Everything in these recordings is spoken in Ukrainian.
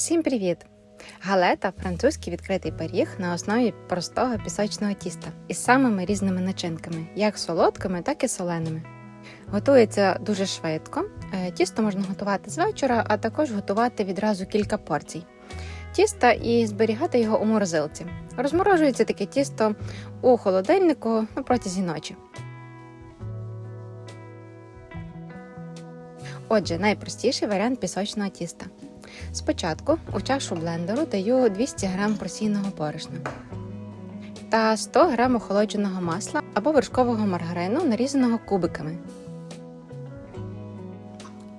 Усім привіт! Галета французький відкритий пиріг на основі простого пісочного тіста із самими різними начинками, як солодкими, так і соленими. Готується дуже швидко. Е, Тісто можна готувати з вечора, а також готувати відразу кілька порцій тіста і зберігати його у морозилці. Розморожується таке тісто у холодильнику на протязі ночі. Отже, найпростіший варіант пісочного тіста. Спочатку у чашу блендеру даю 200 г просійного борошна та 100 г охолодженого масла або вершкового маргарину, нарізаного кубиками.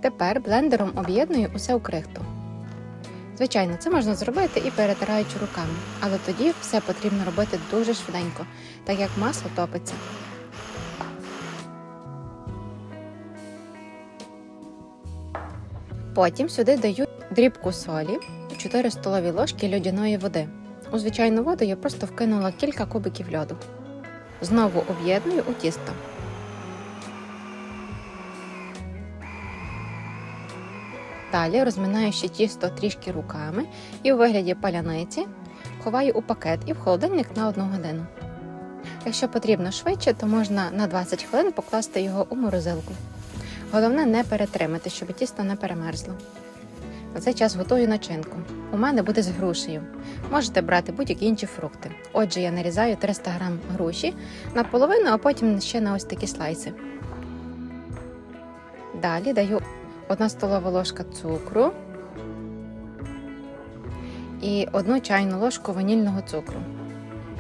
Тепер блендером об'єдную усе у крихту. Звичайно, це можна зробити і перетираючи руками, але тоді все потрібно робити дуже швиденько, так як масло топиться. Потім сюди даю дрібку солі, 4 столові ложки льодяної води. У звичайну воду я просто вкинула кілька кубиків льоду. Знову об'єдную у тісто. Далі розминаю ще тісто трішки руками і у вигляді паляниці ховаю у пакет і в холодильник на 1 годину. Якщо потрібно швидше, то можна на 20 хвилин покласти його у морозилку. Головне не перетримати, щоб тісто не перемерзло. На цей час готую начинку. У мене буде з грушею. Можете брати будь-які інші фрукти. Отже, я нарізаю 300 г груші наполовину, а потім ще на ось такі слайси. Далі даю 1 столова ложка цукру і 1 чайну ложку ванільного цукру,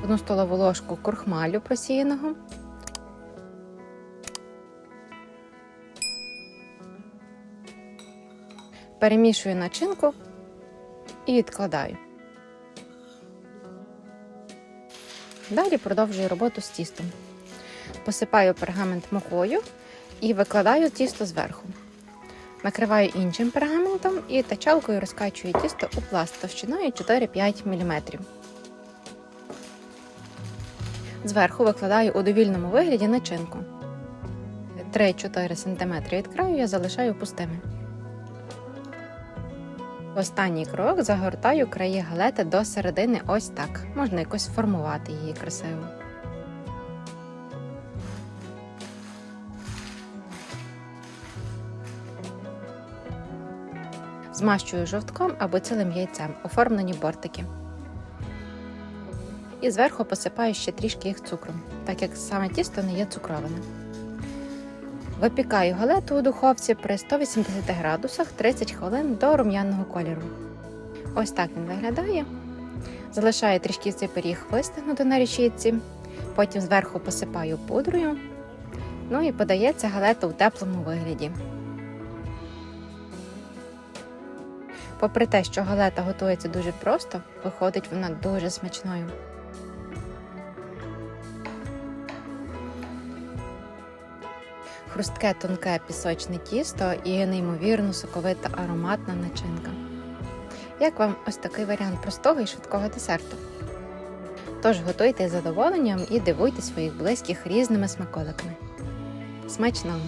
1 столову ложку крохмалю просіяного. Перемішую начинку і відкладаю. Далі продовжую роботу з тістом. Посипаю пергамент мукою і викладаю тісто зверху. Накриваю іншим пергаментом і тачалкою розкачую тісто у пласт товщиною 4-5 мм. Зверху викладаю у довільному вигляді начинку. 3-4 см від краю я залишаю пустими. Останній крок загортаю краї галети до середини ось так. Можна якось формувати її красиво. Змащую жовтком або цілим яйцем, оформлені бортики. І зверху посипаю ще трішки їх цукром, так як саме тісто не є цукроване. Випікаю галету у духовці при 180 градусах 30 хвилин до рум'яного кольору. Ось так він виглядає. Залишаю трішки цей пиріг вистигнути на решітці, потім зверху посипаю пудрою. Ну і подається галета у теплому вигляді. Попри те, що галета готується дуже просто, виходить вона дуже смачною. Хрустке тонке пісочне тісто і неймовірно соковита ароматна начинка. Як вам ось такий варіант простого і швидкого десерту? Тож готуйте з задоволенням і дивуйте своїх близьких різними смаколиками. Смачного!